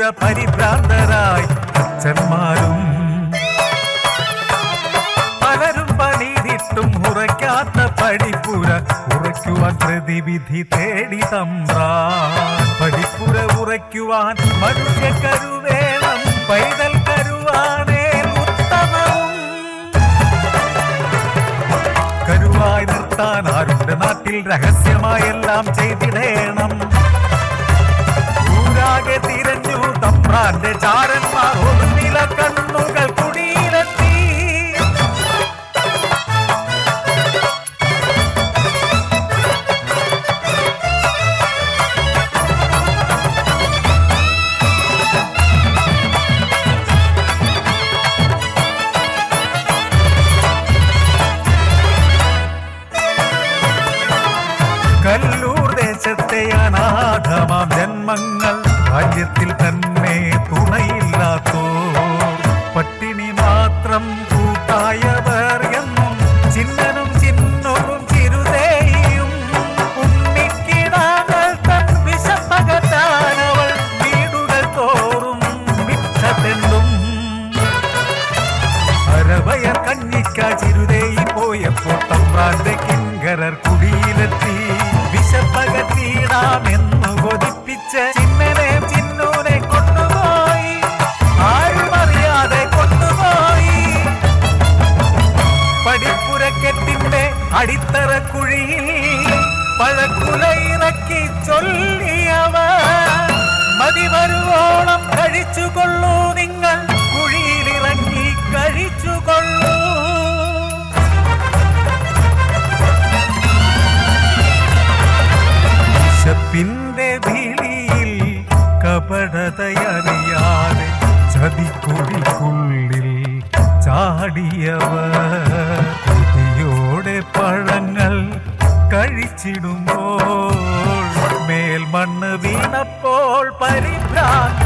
പടിപ്പുര പരിഭ്രാന്തരായി അച്ഛന്മാരും. പലരും പണിതിട്ടും ഉറയ്ക്കാത്ത പടിപ്പുര ഉറയ്ക്കുവാൻ പ്രതിവിധി തേടി തമ്പ്രാ. പടിപ്പുര ഉറയ്ക്കുവാൻ മനുഷ്യ കരുവേണം പൈതൽ കരുവാണേ ഉത്തമവും. കരുവായി നിർത്താൻ ആരുടെ നാട്ടിൽ രഹസ്യമായെല്ലാം ചെയ്തിടേണം. ഊരാകെ തമ്പ്രാന്റെ ചാരന്മാർ ഒന്നില നില കണ്ണുകൾ കുടിയിലെത്തി. കല്ലൂർ ദേശത്തെ അനാഥമാം ജന്മങ്ങൾ രാജ്യത്തിൽ വിശപ്പകത്തിയിടാമെന്നു കൊതിപ്പിച്ച് ചിന്നനെ ചിന്നൂനെ കൊണ്ടുപോയി ആരുമറിയാതെ കൊണ്ടുപോയി പടിപ്പുരക്കെട്ടിന്റെ അടിത്തറ കുഴിയിൽ പഴക്കുല ഇറക്കി ചൊല്ലിയവർ മതി വരുവോളം കഴിച്ചുകൊള്ളൂ നിങ്ങൾ. നിന്റെ വിളിയിൽ കപടതയറിയാതെ ചതിക്കുടിക്കുള്ളിൽ ചാടിയവർ ബുദ്ധിയോടെ പഴങ്ങൾ കഴിച്ചിടുമ്പോൾ മേൽമണ്ണ് വീണപ്പോൾ പരിഭ്രാന്ത